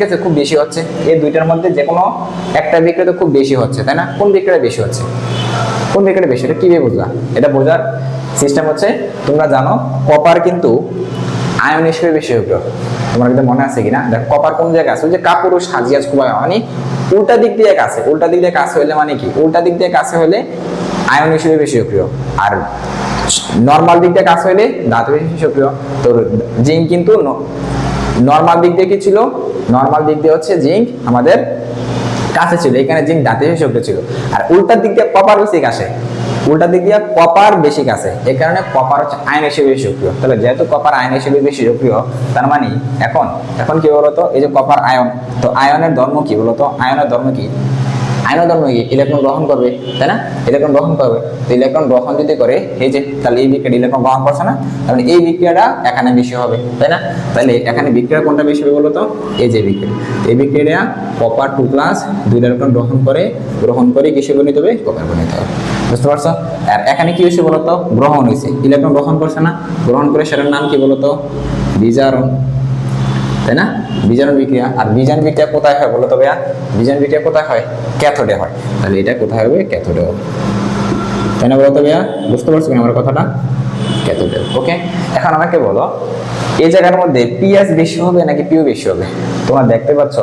কাছে খুব বেশি হচ্ছে। এই দুইটার মধ্যে যে কোনো একটা বিক্রিয়া খুব বেশি হচ্ছে, তাই না? কোন বিক্রিয়া বেশি হচ্ছে? কোন বিক্রিয়া বেশি? এটা কীভাবে বুঝলা? এটা বোঝার সিস্টেম হচ্ছে, তোমরা জানো কপার কিন্তু আয়ন হিসেবে বেশি সক্রিয় তোমার কিন্তু মনে আছে কিনা? দেখো কপার কোন জায়গায় আছে? ওই যে কাপড় সাজিয়ে খুব মানে উল্টা দিক দিয়ে কাছে। উল্টা দিক দিয়ে কাছে হলে মানে কি? উল্টা দিক দিয়ে কাছে হলে আয়ন হিসেবে বেশি সক্রিয় আর নর্মাল দিক দিয়ে কাছে হলে ধাতু বেশি সক্রিয় তো জিঙ্ক কিন্তু নর্মাল দিক দিয়ে কি ছিল? নর্মাল দিক দিয়ে হচ্ছে জিঙ্ক আমাদের কাছে ছিল, এখানে জিঙ্ক দাঁতে সক্রিয় ছিল। আর উল্টার দিক দিয়ে কপার বেশি কাছে। উল্টার দিক দিয়ে কপার বেশি কাছে। এই কারণে কপার হচ্ছে আয়ন হিসেবে সক্রিয়। তাহলে যেহেতু কপার আয়ন হিসেবে বেশি সক্রিয়, তার মানে এখন এখন কি বলতো? এই যে কপার আয়ন, তো আয়নের ধর্ম কি বলতো? আয়নের ধর্ম কি? আয়নের ধর্ম কি? ইলেকট্রন গ্রহণ করবে, তাই না? ইলেকট্রন গ্রহণ করবে। তো ইলেকট্রন গ্রহণ যদি করে, এই যে, তাহলে এই বিক্রিয়া ইলেকট্রন গ্রহণ করছে না? তাহলে এই বিক্রিয়াটা এখানে বেশি হবে, তাই না? তাহলে এখানে বিক্রিয়া কোনটা বেশি হবে বলতো? এই যে বিক্রিয়া। এই বিক্রিয়া কপার টু প্লাস দুই ইলেকট্রন গ্রহণ করে গ্রহণ করে কিসে গণিত হবে? কপার গণিত হবে। বুঝতে পারছ? আর এখানে কি হয়েছে বলতো? গ্রহণ হয়েছে। ইলেকট্রন গ্রহণ করছে না। গ্রহণ করে সেটার নাম কি বলতো? বিজারণ। তাই না? বিজারণ বিক্রিয়া। আর বিজারণ বিক্রিয়া কোথায় হয় বলো তো ভাইয়া? বিজারণ বিক্রিয়া কোথায় হয়? ক্যাথোডে হয়। তাহলে এটা কোথায় হবে? ক্যাথোডে হবে। তাই না বলো তো ভাইয়া? বুঝতে পারছ কিনা আমার কথাটা? ক্যাথোডে ওকে এখন আমাকে বলো, এই জায়গার মধ্যে পিএস বেশি হবে নাকি পিও বেশি হবে? তোমরা দেখতে পাচ্ছ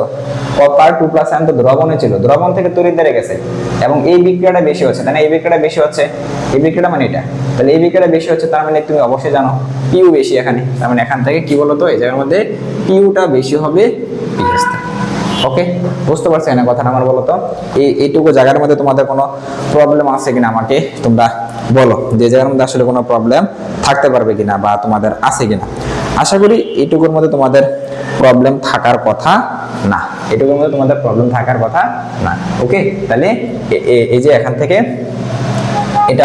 কপার টু প্লাস আয়ন তো দ্রবণে ছিল। দ্রবণ থেকে তড়িৎ দ্বারে গেছে। এবং এই বিক্রিয়াটা বেশি হচ্ছে। তাই না? এই বিক্রিয়াটা বেশি হচ্ছে। এই বিক্রিয়াটা মানে এটা। তাহলে এই বিক্রিয়াটা বেশি হচ্ছে, তার মানে তুমি অবশ্যই জানো পিউ বেশি এখানে। তার মানে এখান থেকে কি বলতো এই জায়গার মধ্যে পিউটা বেশি হবে ওকে বুঝতে পারছি না কথাটা আমার, বলো তো? এই, এইটুকু জায়গার মধ্যে তোমাদের কোনো প্রবলেম আছে কিনা আমাকে তোমরা বলো যে জায়গার মধ্যে আসলে কোনো প্রবলেম থাকতে পারবে কিনা বা তোমাদের আছে কিনা। আশা করি এইটুকুর মধ্যে তোমাদের প্রবলেম থাকার কথা না। এটুকুর মধ্যে তোমাদের প্রবলেম থাকার কথা না। ওকে তাহলে এই যে এখান থেকে